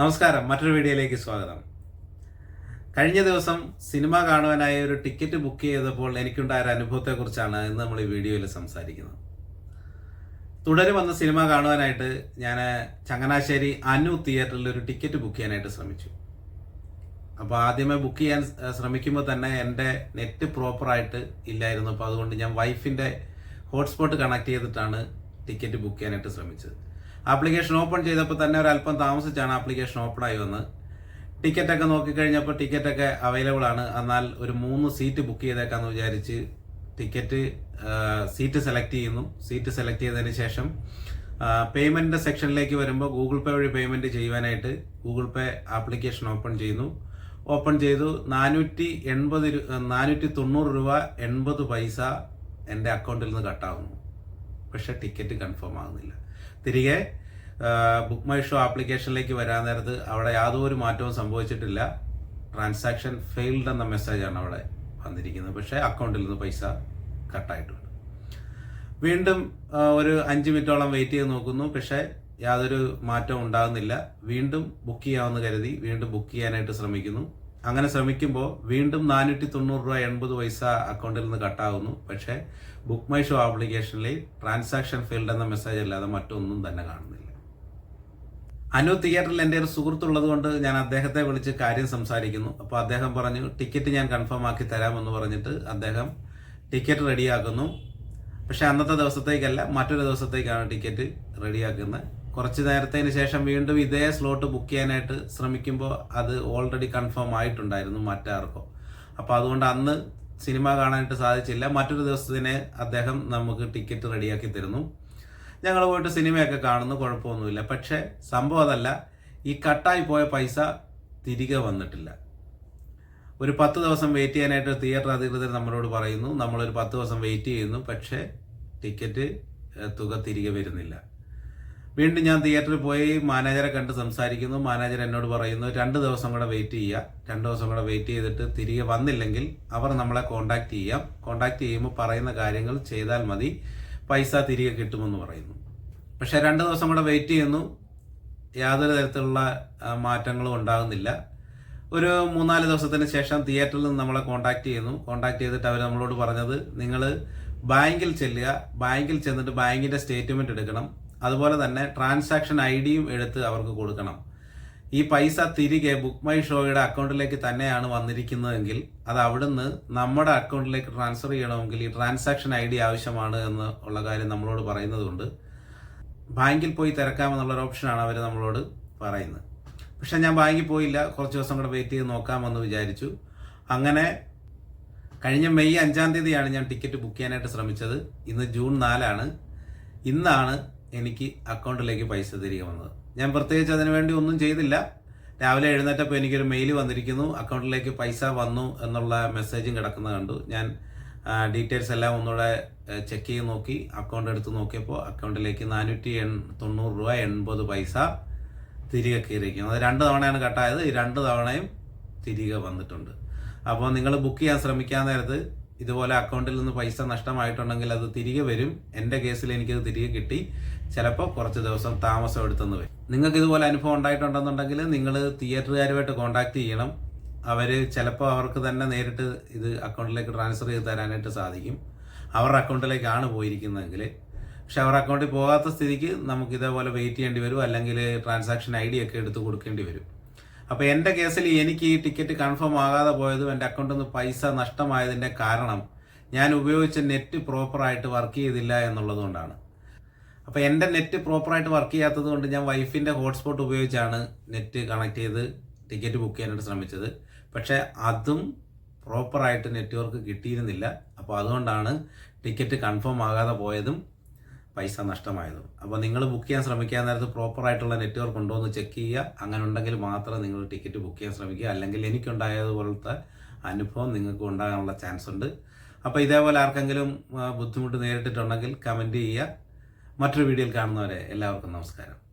നമസ്കാരം മറ്റൊരു വീഡിയോയിലേക്ക് സ്വാഗതം. കഴിഞ്ഞ ദിവസം സിനിമ കാണുവാനായി ഒരു ടിക്കറ്റ് ബുക്ക് ചെയ്തപ്പോൾ എനിക്കുണ്ടായ ഒരു അനുഭവത്തെക്കുറിച്ചാണ് ഇന്ന് നമ്മൾ ഈ വീഡിയോയിൽ സംസാരിക്കുന്നത്. തുടരും വന്ന സിനിമ കാണുവാനായിട്ട് ഞാൻ ചങ്ങനാശ്ശേരി അനു തിയേറ്ററിൽ ഒരു ടിക്കറ്റ് ബുക്ക് ചെയ്യാനായിട്ട് ശ്രമിച്ചു. അപ്പോൾ ആദ്യമേ ബുക്ക് ചെയ്യാൻ ശ്രമിക്കുമ്പോൾ തന്നെ എന്റെ നെറ്റ് പ്രോപ്പറായിട്ട് ഇല്ലായിരുന്നു. അപ്പോൾ അതുകൊണ്ട് ഞാൻ വൈഫിന്റെ ഹോട്ട്സ്പോട്ട് കണക്ട് ചെയ്തിട്ടാണ് ടിക്കറ്റ് ബുക്ക് ചെയ്യാനായിട്ട് ശ്രമിച്ചത്. ആപ്ലിക്കേഷൻ ഓപ്പൺ ചെയ്തപ്പോൾ തന്നെ ഒരല്പം താമസിച്ചാണ് ആപ്ലിക്കേഷൻ ഓപ്പൺ ആയി വന്നത്. ടിക്കറ്റൊക്കെ നോക്കിക്കഴിഞ്ഞപ്പോൾ ടിക്കറ്റൊക്കെ അവൈലബിൾ ആണ്. എന്നാൽ ഒരു മൂന്ന് സീറ്റ് ബുക്ക് ചെയ്തേക്കാന്ന് വിചാരിച്ച് ടിക്കറ്റ് സീറ്റ് സെലക്ട് ചെയ്യുന്നു. സീറ്റ് സെലക്ട് ചെയ്തതിന് ശേഷം പേയ്മെന്റ് സെക്ഷനിലേക്ക് വരുമ്പോൾ ഗൂഗിൾ പേ വഴി പേയ്മെന്റ് ചെയ്യുവാനായിട്ട് ഗൂഗിൾ പേ ആപ്ലിക്കേഷൻ ഓപ്പൺ ചെയ്യുന്നു. ഓപ്പൺ ചെയ്തു. നാനൂറ്റി എൺപത് നാനൂറ്റി തൊണ്ണൂറ് രൂപ എൺപത് പൈസ എന്റെ അക്കൗണ്ടിൽ നിന്ന് കട്ടാവുന്നു പക്ഷേ ടിക്കറ്റ് കൺഫേം ആകുന്നില്ല തിരികെ ബുക്ക് മൈ ഷോ ആപ്ലിക്കേഷനിലേക്ക് വരാൻ നേരത്ത് അവിടെ യാതൊരു മാറ്റവും സംഭവിച്ചിട്ടില്ല. ട്രാൻസാക്ഷൻ ഫെയിൽഡ് എന്ന മെസ്സേജാണ് അവിടെ വന്നിരിക്കുന്നത്. പക്ഷേ അക്കൗണ്ടിൽ നിന്ന് പൈസ കട്ടായിട്ടുണ്ട് വീണ്ടും ഒരു അഞ്ച് മിനിറ്റോളം വെയിറ്റ് ചെയ്ത് നോക്കുന്നു. പക്ഷേ യാതൊരു മാറ്റവും ഉണ്ടാകുന്നില്ല. വീണ്ടും ബുക്ക് ചെയ്യാമെന്ന് കരുതി വീണ്ടും ബുക്ക് ചെയ്യാനായിട്ട് ശ്രമിക്കുന്നു. അങ്ങനെ ശ്രമിക്കുമ്പോൾ വീണ്ടും നാനൂറ്റി തൊണ്ണൂറ് രൂപ എൺപത് പൈസ അക്കൗണ്ടിൽ നിന്ന് കട്ടാകുന്നു പക്ഷേ ബുക്ക് മൈ ഷോ ആപ്ലിക്കേഷനിൽ ട്രാൻസാക്ഷൻ ഫീൽഡ് എന്ന മെസ്സേജ് അല്ലാതെ മറ്റൊന്നും തന്നെ കാണുന്നില്ല. അനു തിയേറ്ററിൽ എന്റെ ഒരു സുഹൃത്തുള്ളത് കൊണ്ട് ഞാൻ അദ്ദേഹത്തെ വിളിച്ച് കാര്യം സംസാരിക്കുന്നു. അപ്പോൾ അദ്ദേഹം പറഞ്ഞു ടിക്കറ്റ് ഞാൻ കൺഫേം ആക്കി തരാമെന്ന് പറഞ്ഞിട്ട് അദ്ദേഹം ടിക്കറ്റ് റെഡിയാക്കുന്നു പക്ഷേ അന്നത്തെ ദിവസത്തേക്കല്ല മറ്റൊരു ദിവസത്തേക്കാണ് ടിക്കറ്റ് റെഡിയാക്കുന്നത് കുറച്ച് നേരത്തേന് ശേഷം വീണ്ടും ഇതേ സ്ലോട്ട് ബുക്ക് ചെയ്യാനായിട്ട് ശ്രമിക്കുമ്പോൾ അത് ഓൾറെഡി കൺഫേം ആയിട്ടുണ്ടായിരുന്നു മറ്റാർക്കോ. അപ്പോൾ അതുകൊണ്ട് അന്ന് സിനിമ കാണാനായിട്ട് സാധിച്ചില്ല. മറ്റൊരു ദിവസത്തിന് അദ്ദേഹം നമുക്ക് ടിക്കറ്റ് റെഡിയാക്കി തരുന്നു. ഞങ്ങൾ പോയിട്ട് സിനിമയൊക്കെ കാണുന്നു കുഴപ്പമൊന്നുമില്ല. പക്ഷേ സംഭവം അതല്ല ഈ കട്ടായി പോയ പൈസ തിരികെ വന്നിട്ടില്ല. ഒരു പത്ത് ദിവസം വെയിറ്റ് ചെയ്യാനായിട്ട് തിയേറ്റർ അധികൃതർ നമ്മളോട് പറയുന്നു. നമ്മളൊരു പത്ത് ദിവസം വെയിറ്റ് ചെയ്യുന്നു. പക്ഷേ ടിക്കറ്റ് തുക തിരികെ വരുന്നില്ല. വീണ്ടും ഞാൻ തിയേറ്ററിൽ പോയി മാനേജറെ കണ്ട് സംസാരിക്കുന്നു. മാനേജർ എന്നോട് പറയുന്നു രണ്ട് ദിവസം കൂടെ വെയിറ്റ് ചെയ്യുക രണ്ട് ദിവസം കൂടെ വെയിറ്റ് ചെയ്തിട്ട് തിരികെ വന്നില്ലെങ്കിൽ അവർ നമ്മളെ കോണ്ടാക്ട് ചെയ്യാം. കോണ്ടാക്ട് ചെയ്യുമ്പോൾ പറയുന്ന കാര്യങ്ങൾ ചെയ്താൽ മതി. പൈസ തിരികെ കിട്ടുമെന്ന് പറയുന്നു. പക്ഷേ രണ്ട് ദിവസം കൂടെ വെയിറ്റ് ചെയ്യുന്നു. യാതൊരു തരത്തിലുള്ള മാറ്റങ്ങളും ഉണ്ടാകുന്നില്ല. ഒരു മൂന്നാൽ ദിവസത്തിന് ശേഷം തിയേറ്ററിൽ നിന്ന് നമ്മളെ കോണ്ടാക്ട് ചെയ്യുന്നു. കോണ്ടാക്ട് ചെയ്തിട്ട് അവർ നമ്മളോട് പറഞ്ഞത് നിങ്ങൾ ബാങ്കിൽ ചെല്ലുക. ബാങ്കിൽ ചെന്നിട്ട് ബാങ്കിന്റെ സ്റ്റേറ്റ്മെന്റ് എടുക്കണം. അതുപോലെ തന്നെ ട്രാൻസാക്ഷൻ ഐ ഡിയും എടുത്ത് അവർക്ക് കൊടുക്കണം. ഈ പൈസ തിരികെ ബുക്ക് മൈ ഷോയുടെ അക്കൗണ്ടിലേക്ക് തന്നെയാണ് വന്നിരിക്കുന്നതെങ്കിൽ അത് അവിടുന്ന് നമ്മുടെ അക്കൗണ്ടിലേക്ക് ട്രാൻസ്ഫർ ചെയ്യണമെങ്കിൽ ഈ ട്രാൻസാക്ഷൻ ഐ ഡി ആവശ്യമാണ് എന്ന് ഉള്ള കാര്യം നമ്മളോട് പറയുന്നതുകൊണ്ട് ബാങ്കിൽ പോയി തിരക്കാമെന്നുള്ളൊരു ഓപ്ഷനാണ് അവർ നമ്മളോട് പറയുന്നത്. പക്ഷെ ഞാൻ ബാങ്കിൽ പോയില്ല. കുറച്ച് ദിവസം കൂടെ വെയിറ്റ് ചെയ്ത് നോക്കാമെന്ന് വിചാരിച്ചു. അങ്ങനെ കഴിഞ്ഞ മെയ് അഞ്ചാം തീയതിയാണ് ഞാൻ ടിക്കറ്റ് ബുക്ക് ചെയ്യാനായിട്ട് ശ്രമിച്ചത്. ഇന്ന് ജൂൺ നാലാണ്. ഇന്നാണ് എനിക്ക് അക്കൗണ്ടിലേക്ക് പൈസ തിരികെ വന്നത്. ഞാൻ പ്രത്യേകിച്ച് അതിനു വേണ്ടി ഒന്നും ചെയ്തില്ല. രാവിലെ എഴുന്നേറ്റപ്പോൾ എനിക്കൊരു മെയിൽ വന്നിരിക്കുന്നു. അക്കൗണ്ടിലേക്ക് പൈസ വന്നു എന്നുള്ള മെസ്സേജും കിടക്കുന്നത് കണ്ടു. ഞാൻ ഡീറ്റെയിൽസ് എല്ലാം ഒന്നുകൂടെ ചെക്ക് ചെയ്ത് നോക്കി. അക്കൗണ്ട് എടുത്ത് നോക്കിയപ്പോൾ അക്കൗണ്ടിലേക്ക് നാനൂറ്റി എൺ തൊണ്ണൂറ് രൂപ എൺപത് പൈസ തിരികെ കയറിയിരിക്കുന്നു. അത് രണ്ട് തവണയാണ് കട്ടായത്. ഈ രണ്ട് തവണയും തിരികെ വന്നിട്ടുണ്ട്. അപ്പോൾ നിങ്ങൾ ബുക്ക് ചെയ്യാൻ ശ്രമിക്കാൻ നേരത്ത് ഇതുപോലെ അക്കൗണ്ടിൽ നിന്ന് പൈസ നഷ്ടമായിട്ടുണ്ടെങ്കിൽ അത് തിരികെ വരും. എന്റെ കേസിൽ എനിക്കത് തിരികെ കിട്ടി. ചിലപ്പോൾ കുറച്ച് ദിവസം താമസം എടുത്തെന്ന് വരും. നിങ്ങൾക്ക് ഇതുപോലെ അനുഭവം ഉണ്ടായിട്ടുണ്ടെന്നുണ്ടെങ്കിൽ നിങ്ങൾ തിയേറ്ററുകാരുമായിട്ട് കോൺടാക്ട് ചെയ്യണം. അവർ ചിലപ്പോൾ അവർക്ക് തന്നെ നേരിട്ട് ഇത് അക്കൗണ്ടിലേക്ക് ട്രാൻസ്ഫർ ചെയ്ത് തരാനായിട്ട് സാധിക്കും. അവരുടെ അക്കൗണ്ടിലേക്കാണ് പോയിരിക്കുന്നതെങ്കിൽ. പക്ഷെ അവരുടെ അക്കൗണ്ടിൽ പോകാത്ത സ്ഥിതിക്ക് നമുക്ക് ഇതേപോലെ വെയിറ്റ് ചെയ്യേണ്ടി വരും. അല്ലെങ്കിൽ ട്രാൻസാക്ഷൻ ഐ ഡി ഒക്കെ എടുത്ത് കൊടുക്കേണ്ടി വരും. അപ്പോൾ എന്റെ കേസിൽ എനിക്ക് ഈ ടിക്കറ്റ് കൺഫേം ആകാതെ പോയതും എന്റെ അക്കൗണ്ടിൽ നിന്ന് പൈസ നഷ്ടമായതിന്റെ കാരണം ഞാൻ ഉപയോഗിച്ച നെറ്റ് പ്രോപ്പറായിട്ട് വർക്ക് ചെയ്തില്ല എന്നുള്ളതുകൊണ്ടാണ് അപ്പോൾ എന്റെ നെറ്റ് പ്രോപ്പറായിട്ട് വർക്ക് ചെയ്യാത്തത് കൊണ്ട് ഞാൻ വൈഫിന്റെ ഹോട്ട്സ്പോട്ട് ഉപയോഗിച്ചാണ് നെറ്റ് കണക്ട് ചെയ്ത് ടിക്കറ്റ് ബുക്ക് ചെയ്യാനായിട്ട് ശ്രമിച്ചത്. പക്ഷേ അതും പ്രോപ്പറായിട്ട് നെറ്റ്വർക്ക് കിട്ടിയിരുന്നില്ല. അപ്പോൾ അതുകൊണ്ടാണ് ടിക്കറ്റ് കൺഫേം ആകാതെ പോയതും പൈസ നഷ്ടമായതും. അപ്പോൾ നിങ്ങൾ ബുക്ക് ചെയ്യാൻ ശ്രമിക്കാൻ നേരത്ത് പ്രോപ്പറായിട്ടുള്ള നെറ്റ്വർക്ക് ഉണ്ടോ എന്ന് ചെക്ക് ചെയ്യുക. അങ്ങനെ ഉണ്ടെങ്കിൽ മാത്രം നിങ്ങൾ ടിക്കറ്റ് ബുക്ക് ചെയ്യാൻ ശ്രമിക്കുക. അല്ലെങ്കിൽ എനിക്കുണ്ടായതുപോലത്തെ അനുഭവം നിങ്ങൾക്ക് ഉണ്ടാകാനുള്ള ചാൻസ് ഉണ്ട്. അപ്പോൾ ഇതേപോലെ ആർക്കെങ്കിലും ബുദ്ധിമുട്ട് നേരിട്ടിട്ടുണ്ടെങ്കിൽ കമന്റ് ചെയ്യുക. മറ്റൊരു വീഡിയോയിൽ കാണുന്നവരെ എല്ലാവർക്കും നമസ്കാരം.